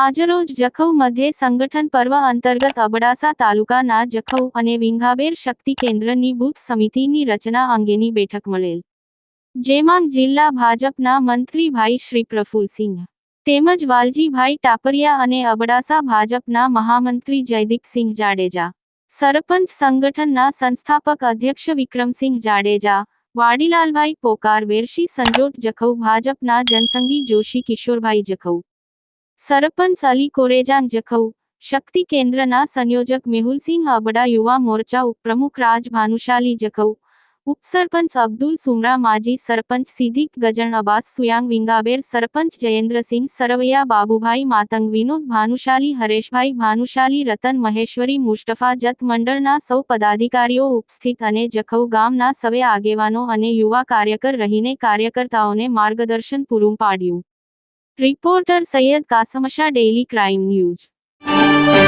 આજરોજ જખૌ મધ્ય સંગઠન પર્વ અંતર્ગત અબડાસા તાલુકાના જખૌ અને વિંઘાબેર શક્તિ કેન્દ્રની બૂથ સમિતિની રચના અંગેની બેઠક મળેલ. જેમાં જિલ્લા ભાજપના મંત્રીભાઈ શ્રી પ્રફુલસિંહ તેમજ વાલજીભાઈ ટાપરિયા અને અબડાસા ભાજપના મહામંત્રી જયદીપસિંહ જાડેજા, સરપંચ સંગઠનના સંસ્થાપક અધ્યક્ષ વિક્રમસિંહ જાડેજા, વાડીલાલભાઈ પોકાર, વેરશી સંજોટ જખૌ, ભાજપના જનસંગી જોશી કિશોરભાઈ જખૌ સરપંચ અલી કોરેજાન જખૌ, શક્તિ કેન્દ્રના સંયોજક મેહુલસિંહ અબડા યુવા મોરચા ઉપપ્રમુખ રાજ ભાનુશાલી જખૌ ઉપસરપંચ અબ્દુલ સુમરા માજી સરપંચ સિદ્દીક ગજણ અબાસ સુયાંગ વિંગાબેર સરપંચ જયેન્દ્રસિંહ સરવૈયા બાબુભાઈ માતંગ વિનોદ ભાનુશાલી હરેશભાઈ ભાનુશાલી રતન મહેશ્વરી મુસ્તફા જત મંડળના સૌ પદાધિકારીઓ ઉપસ્થિત અને જખૌ ગામના સવે આગેવાનો અને યુવા કાર્યકર રહીને કાર્યકર્તાઓને માર્ગદર્શન પૂરું પાડ્યું. Reporter Sayyed Kasamsha daily crime news